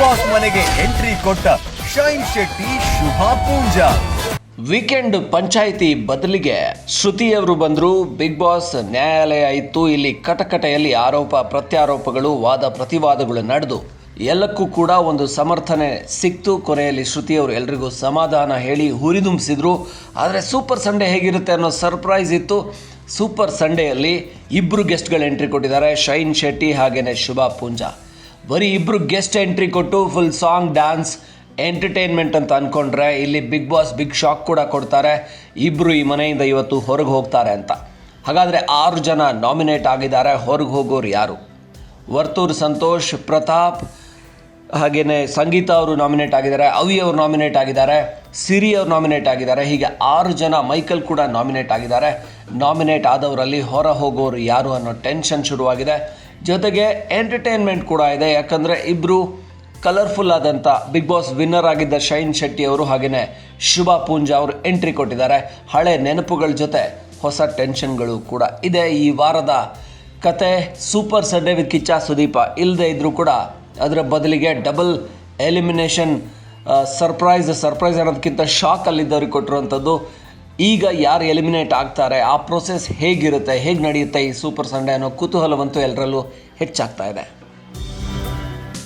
Boss ಮನೆಗೆ entry ಕೊಟ್ಟ Shine Shetty, Shubha Poonja. Weekend panchayat ಬದಲಿಗೆ ಶ್ರುತಿಯವರು ಬಂದರು. ಬಿಗ್ ಬಾಸ್ ನ್ಯಾಯಾಲಯ ಇತ್ತು. ಇಲ್ಲಿ ಕಟಕಟೆಯಲ್ಲಿ ಆರೋಪ, ಪ್ರತ್ಯಾರೋಪಗಳು, ವಾದ ಪ್ರತಿವಾದಗಳು ನಡೆದು ಎಲ್ಲಕ್ಕೂ ಕೂಡ ಒಂದು ಸಮರ್ಥನೆ ಸಿಕ್ತು. ಕೊನೆಯಲ್ಲಿ ಶ್ರುತಿಯವರು ಎಲ್ರಿಗೂ ಸಮಾಧಾನ ಹೇಳಿ ಹುರಿದುಂಬಿಸಿದ್ರು. ಆದರೆ ಸೂಪರ್ ಸಂಡೇ ಹೇಗಿರುತ್ತೆ ಅನ್ನೋ ಸರ್ಪ್ರೈಸ್ ಇತ್ತು. ಸೂಪರ್ ಸಂಡೇಯಲ್ಲಿ ಇಬ್ಬರು ಗೆಸ್ಟ್ಗಳು ಎಂಟ್ರಿ ಕೊಟ್ಟಿದ್ದಾರೆ. ಶೈನ್ ಶೆಟ್ಟಿ ಹಾಗೆಯೇ ಶುಭಾ ಪೂಂಜಾ. ಬರೀ ಇಬ್ಬರು ಗೆಸ್ಟ್ ಎಂಟ್ರಿ ಕೊಟ್ಟು ಫುಲ್ ಸಾಂಗ್ ಡ್ಯಾನ್ಸ್ ಎಂಟರ್ಟೈನ್ಮೆಂಟ್ ಅಂತ ಅಂದ್ಕೊಂಡ್ರೆ ಇಲ್ಲಿ ಬಿಗ್ ಬಾಸ್ ಬಿಗ್ ಶಾಕ್ ಕೂಡ ಕೊಡ್ತಾರೆ. ಇಬ್ಬರು ಈ ಮನೆಯಿಂದ ಇವತ್ತು ಹೊರಗೆ ಹೋಗ್ತಾರೆ ಅಂತ. ಹಾಗಾದರೆ ಆರು ಜನ ನಾಮಿನೇಟ್ ಆಗಿದ್ದಾರೆ. ಹೊರಗೆ ಹೋಗೋರು ಯಾರು? ವರ್ತೂರ್, ಸಂತೋಷ್, ಪ್ರತಾಪ್ ಹಾಗೆಯೇ ಸಂಗೀತ ಅವರು ನಾಮಿನೇಟ್ ಆಗಿದ್ದಾರೆ. ಅವಿ ಅವರು ನಾಮಿನೇಟ್ ಆಗಿದ್ದಾರೆ. ಸಿರಿ ಅವರು ನಾಮಿನೇಟ್ ಆಗಿದ್ದಾರೆ. ಹೀಗೆ ಆರು ಜನ ಮೈಕಲ್ ಕೂಡ ನಾಮಿನೇಟ್ ಆಗಿದ್ದಾರೆ. ನಾಮಿನೇಟ್ ಆದವರಲ್ಲಿ ಹೊರ ಹೋಗೋರು ಯಾರು ಅನ್ನೋ ಟೆನ್ಷನ್ ಶುರುವಾಗಿದೆ. ಜೊತೆಗೆ ಎಂಟರ್ಟೈನ್ಮೆಂಟ್ ಕೂಡ ಇದೆ. ಯಾಕಂದರೆ ಇಬ್ಬರು ಕಲರ್ಫುಲ್ ಆದಂಥ ಬಿಗ್ ಬಾಸ್ ವಿನ್ನರ್ ಆಗಿದ್ದ ಶೈನ್ ಶೆಟ್ಟಿ ಅವರು ಹಾಗೆಯೇ ಶುಭಾ ಪೂಂಜಾ ಅವರು ಎಂಟ್ರಿ ಕೊಟ್ಟಿದ್ದಾರೆ. ಹಳೆ ನೆನಪುಗಳ ಜೊತೆ ಹೊಸ ಟೆನ್ಷನ್ಗಳು ಕೂಡ ಇದೆ. ಈ ವಾರದ ಕತೆ Super Sunday with Kichcha Sudeep ಇಲ್ಲದೆ ಇದ್ದರೂ ಕೂಡ ಅದರ ಬದಲಿಗೆ ಡಬಲ್ ಎಲಿಮಿನೇಷನ್ ಸರ್ಪ್ರೈಸ್ ಸರ್ಪ್ರೈಸ್ ಅನ್ನೋದಕ್ಕಿಂತ ಶಾಕಲ್ಲಿದ್ದವ್ರಿಗೆ ಕೊಟ್ಟಿರುವಂಥದ್ದು ಈಗ ಯಾರು ಎಲಿಮಿನೇಟ್ ಆಗ್ತಾರೆ? ಆ ಪ್ರೊಸೆಸ್ ಹೇಗಿರುತ್ತೆ? ಹೇಗೆ ನಡೆಯುತ್ತೆ ಈ ಸೂಪರ್ ಸಂಡೇ ಅನ್ನೋ ಕುತೂಹಲವಂತೂ ಎಲ್ಲರಲ್ಲೂ ಹೆಚ್ಚಾಗ್ತಾ ಇದೆ.